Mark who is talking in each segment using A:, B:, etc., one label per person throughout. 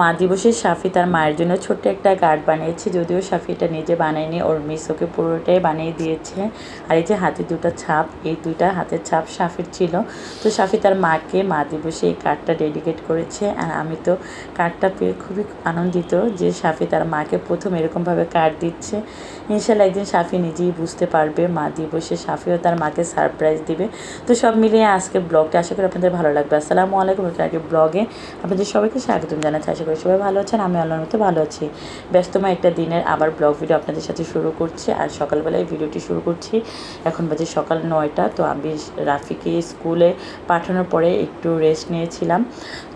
A: মা দিবসে সাফি তার মায়ের জন্য ছোট্ট একটা কার্ড বানিয়েছে, যদিও সাফি এটা নিজে বানায়নি, ওর মিস ওকে পুরোটাই বানিয়ে দিয়েছে। আর এই যে হাতে দুটো ছাপ, এই দুইটা হাতের ছাপ সাফির ছিল। তো সাফি তার মাকে মা দিবসে এই কার্ডটা ডেডিকেট করেছে। আর আমি তো কার্ডটা পেয়ে খুবই আনন্দিত যে সাফি তার মাকে প্রথম এরকমভাবে কার্ড দিচ্ছে। ইনশাল্লাহ একদিন সাফি নিজেই বুঝতে পারবে, মা দিবসে সাফিও তার মাকে সারপ্রাইজ দিবে। তো সব মিলিয়ে আজকে ব্লগটা আশা করি আপনাদের ভালো লাগবে। আসসালামু আলাইকুম ব্লগে আপনাদের সবাইকে স্বাগতম জানাচ্ছি। আশা করি সবাই ভালো আছেন, আমি আল্লাহর মতো ভালো আছি। ব্যস্তময় একটা দিনের আবার ব্লগ ভিডিও আপনাদের সাথে শুরু করছি। আর সকালবেলায় ভিডিওটি শুরু করছি। এখন বাজে সকাল নয়টা, তো আমি রাফিকে স্কুলে পাঠানোর পরে একটু রেস্ট নিয়েছিলাম।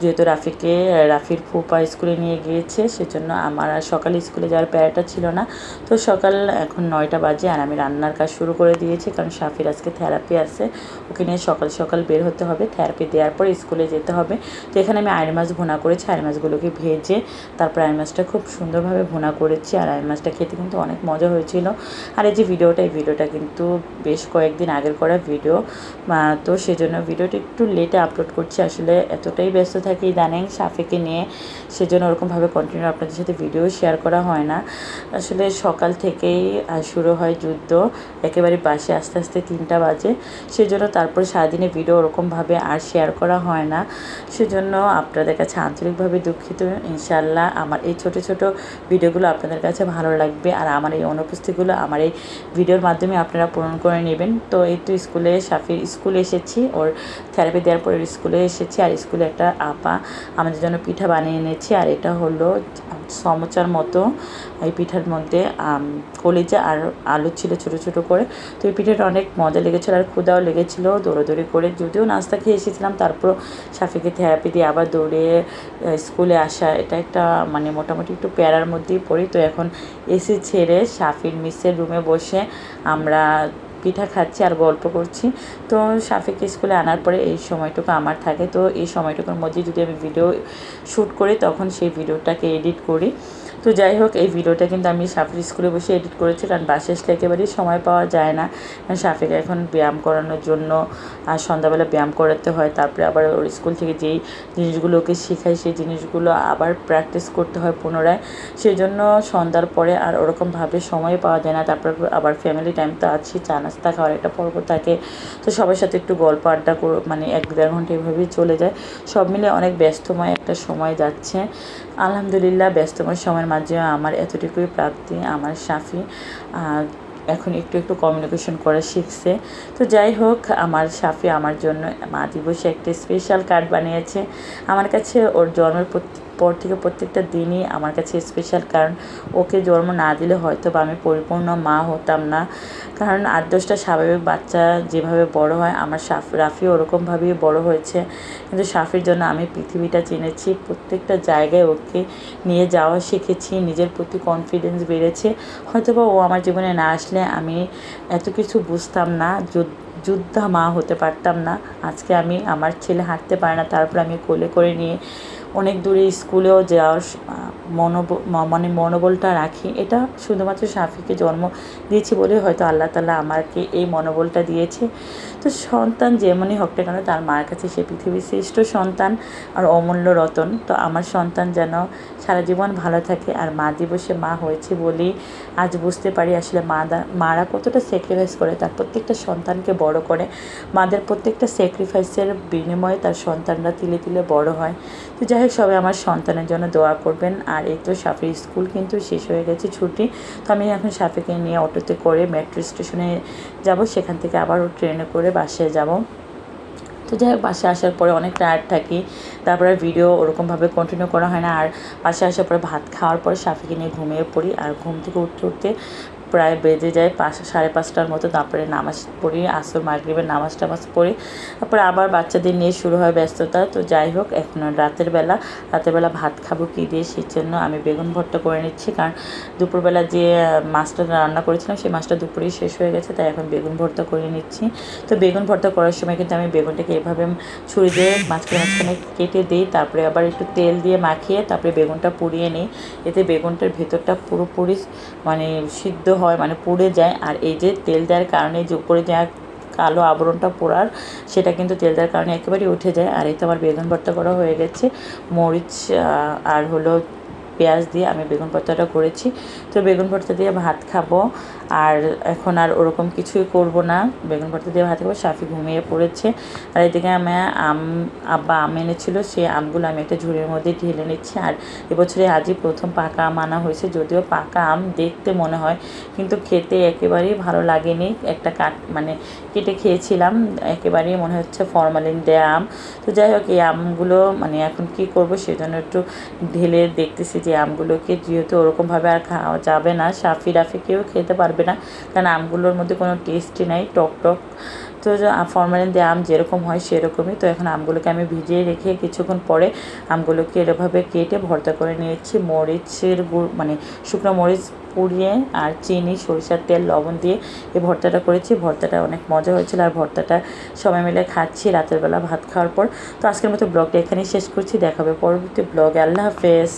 A: যেহেতু রাফিকে, রাফির ফুপা স্কুলে নিয়ে গিয়েছে, সেজন্য আমার আর সকালে স্কুলে যাওয়ার প্যারাটা ছিল না। তো সকাল এখন নয়টা বাজে আর আমি রান্নার কাজ শুরু করে দিয়েছি, কারণ সাফির আজকে থেরাপি আছে। ওকে নিয়ে সকাল সকাল বের হতে হবে। থেরাপি দেওয়ার পর স্কুলে যেতে হবে। তো এখানে আমি আইর মাছ ভুনা করেছি আইর মাছগুলোকে ভেজে তারপর আইর মাছটা খুব সুন্দরভাবে ভুনা করেছি আর আইর মাছটা খেতে কিন্তু অনেক মজা হয়েছিল। আর এই যে ভিডিওটা, এই ভিডিওটা কিন্তু বেশ কয়েকদিন আগের করা ভিডিও। তো সেজন্য ভিডিওটা একটু লেটে আপলোড করছি। আসলে এতটাই ব্যস্ত থাকি ইদানিং সাফিকে নিয়ে। সেজন্য ওরকমভাবে কন্টিনিউ আপনাদের সাথে ভিডিও শেয়ার করা হয় না। আসলে সকাল থেকেই শুরু হয় যুদ্ধ। একেবারে বাসে আস্তে আস্তে তিনটা বাজে। সেজন্য তারপর সারাদিনে ভিডিও ওরকমভাবে আর শেয়ার করা হয় না। সেজন্য আপনাদের কাছে আন্তরিকভাবে দুঃখিত। ইনশাল্লাহ আমার এই ছোট ছোট ভিডিওগুলো আপনাদের কাছে ভালো লাগবে আর আমার এই অনুপস্থিতিগুলো আমার এই ভিডিওর মাধ্যমে আপনারা পূরণ করে নেবেন। তো এই তো স্কুলে সাফির স্কুলে এসেছি, ওর থেরাপি দেওয়ার পরে স্কুলে এসেছি আর স্কুলে একটা আপা আমাদের জন্য পিঠা বানিয়ে এনেছি আর এটা হলো সমচার মতো এই পিঠার মধ্যে কলিজা আর আলু ছিল ছোট ছোট করে। তো এই পিঠাটা অনেক মজা লেগেছিলো আর ক্ষুদাও লেগেছিলো দৌড়াদৌড়ি করে। যদিও নাস্তা খেয়ে এসেছিলাম তারপর সাফিকে থেরাপি দিয়ে আবার দৌড়ে স্কুলে আসা, এটা একটা মানে মোটামুটি একটু প্যারার মধ্যেই পড়ি। তো এখন এসি ছেড়ে সাফির মিসের রুমে বসে আমরা পিঠা খাচ্ছি আর গল্প করছি। তো সাফিকে স্কুলে আনার পরে এই সময়টুকু আমার থাকে। তো এই সময়টুকুর মধ্যে যদি আমি ভিডিও শ্যুট করি, তখন সেই ভিডিওটাকে এডিট করি। তো যাই হোক, এই ভিডিওটা কিন্তু আমি সাফির স্কুলে বসে এডিট করেছি, কারণ বাসে আসলে একেবারেই সময় পাওয়া যায় না। সাফিকে এখন ব্যায়াম করানোর জন্য, আর সন্ধ্যাবেলা ব্যায়াম করাতে হয়, তারপরে আবার ওর স্কুল থেকে যেই জিনিসগুলো ওকে শেখায়, সেই জিনিসগুলো আবার প্র্যাকটিস করতে হয় পুনরায়। সেই জন্য সন্ধ্যার পরে আর ওরকমভাবে সময় পাওয়া যায় না, তারপর আবার ফ্যামিলি টাইম তো আছি, চা নাস্তা খাওয়ার একটা পর্ব থাকে। তো সবার সাথে একটু গল্প আড্ডা মানে এক দেড় ঘণ্টা এভাবেই চলে যায়। সব মিলে অনেক ব্যস্তময় একটা সময় যাচ্ছে। আলহামদুলিল্লাহ ব্যস্তময় সময়ের মাঝে আমার এতটুকুই প্রাপ্তি, আমার সাফি। এখন একটু একটু কমিউনিকেশন করা শিখছে। তো যাই হোক, আমার সাফি আমার জন্য মা দিবসে একটা স্পেশাল কার্ড বানিয়েছে। আমার কাছে ওর জন্মের পর থেকে প্রত্যেকটা দিনই আমার কাছে স্পেশাল কারণ ওকে জন্ম না দিলে হয়তো বা আমি পরিপূর্ণ মা হতাম না। কারণ আট দশটা স্বাভাবিক বাচ্চা যেভাবে বড় হয়, আমার সাফ, রাফি ওরকমভাবেই বড় হয়েছে। কিন্তু সাফির জন্য আমি পৃথিবীটা চিনেছি, প্রত্যেকটা জায়গায় ওকে নিয়ে যাওয়া শিখেছি, নিজের প্রতি কনফিডেন্স বেড়েছে। হয়তো বা ও আমার জীবনে না আসলে আমি এত কিছু বুঝতাম না যুদ্ধা মা হতে পারতাম না। আজকে আমি আমার ছেলে হাঁটতে পারে না, তারপর আমি কোলে করে নিয়ে অনেক দূরে স্কুলেও যাওয়ার মনোব মানে মনোবলটা রাখি। এটা শুধুমাত্র সাফিকে জন্ম দিয়েছি বলে হয়তো আল্লাহ তালা আমাকে এই মনোবলটা দিয়েছে। তো সন্তান যেমনই হোক না কেন, তার মার কাছে সে পৃথিবীর শ্রেষ্ঠ সন্তান আর অমূল্য রতন। তো আমার সন্তান যেন সারা জীবন ভালো থাকে আর মা দিবসে মা হয়েছে বলেই আজ বুঝতে পারি আসলে মা মারা কতটা স্যাক্রিফাইস করে, তার প্রত্যেকটা সন্তানকে বড় করে। মাদের প্রত্যেকটা স্যাক্রিফাইসের বিনিময়ে তার সন্তানরা তিলে তিলে বড় হয়। তো যাই হোক সবাই আমার সন্তানের জন্য দোয়া করবেন। আর এই তো সাফির স্কুল কিন্তু শেষ হয়ে গেছে ছুটি। তো আমি এখন সাফিকে নিয়ে অটোতে করে মেট্রো স্টেশনে যাব। সেখান থেকে আবারও ট্রেনে করে বাসে যাব। তো যাই হোক, বাসে আসার পরে অনেক টায়ার্ড থাকি। তারপরে ভিডিও ওরকমভাবে কন্টিনিউ করা হয় না। আর বাসে আসার পরে ভাত খাওয়ার পর সাফিকে নিয়ে ঘুমিয়ে পড়ি। আর ঘুম থেকে উঠতে উঠতে প্রায় বেজে যায় পাঁচ, সাড়ে পাঁচটার মতো তারপরে নামাজ পড়ি, আসর, মাগরিবের নামাজ টামাজ পড়ি। তারপরে আবার বাচ্চাদের নিয়ে শুরু হয় ব্যস্ততা। তো যাই হোক, এখন রাতের বেলা রাতের বেলা ভাত খাব কী দিয়ে সেই জন্য আমি বেগুন ভর্তা করে নিচ্ছি। কারণ দুপুরবেলা যে মাছটা রান্না করেছিলাম, সেই মাছটা দুপুরেই শেষ হয়ে গেছে, তাই এখন বেগুন ভর্তা করে নিচ্ছি। তো বেগুন ভর্তা করার সময় কিন্তু আমি বেগুনটাকে এভাবে ছুরি দিয়ে মাঝখানে মাঝখানে কেটে দিই। তারপরে আবার একটু তেল দিয়ে মাখিয়ে তারপরে বেগুনটা পুড়িয়ে নিই। এতে বেগুনটার ভেতরটা পুরোপুরি মানে সিদ্ধ হয় মানে পুড়ে যায়। আর এই যে তেল দেওয়ার কারণে যে উপরে যা কালো আবরণটা পোড়ার, সেটা কিন্তু তেল দেওয়ার কারণে একেবারেই উঠে যায়। আর এই তো আমার বেগুন ভর্তা করা হয়ে গেছে। মরিচ আর হলো পেঁয়াজ দিয়ে আমি বেগুন ভর্তাটা করেছি। তো বেগুন ভর্তা দিয়ে ভাত খাব। আর এখন আর ওরকম কিছুই করব না। বেগুন ভর্তা দিয়ে ভাত খাব সাফি ঘুমিয়ে পড়েছে। আর এদিকে আমি আম, আব্বা আম এনেছিল, সেই আমগুলো আমি একটা ঝুড়ির মধ্যে ঢেলে নিচ্ছি। আর এবছরে আজই প্রথম পাকা আম আনা হয়েছে, যদিও পাকা আম দেখতে মনে হয়, কিন্তু খেতে একেবারেই ভালো লাগেনি। একটা কাট মানে কেটে খেয়েছিলাম, একেবারেই মনে হচ্ছে ফরমালিন দেয়া আম। তো যাই হোক, এই আমগুলো মানে এখন কি করব সেজন্য একটু ঢেলে দেখতেছি যে আমগুলোকে, যেহেতু ওরকমভাবে আর খাওয়া যাবে না সাফি রাফি কেউ খেতে পারবে না। কারণ আমগুলোর মধ্যে কোনো টেস্টই নাই, টক টক। তো ফরমালিন দিয়ে আম যেরকম হয় সেরকমই। তো এখন আমগুলোকে আমি ভিজিয়ে রেখে কিছুক্ষণ পরে আমগুলোকে এরকমভাবে কেটে ভর্তা করে নিয়েছি। মরিচের গুড় মানে শুকনো মরিচ পুড়িয়ে আর চিনি, সরিষার তেল, লবণ দিয়ে এই ভর্তাটা করেছি। ভর্তাটা অনেক মজা হয়েছিল আর ভর্তাটা সবাই মিলে খাচ্ছি রাতের বেলা ভাত খাওয়ার পর। তো আজকের মতো ব্লগটা এখানেই শেষ করছি। দেখাবে পরবর্তী ব্লগে। আল্লাহ হাফেজ।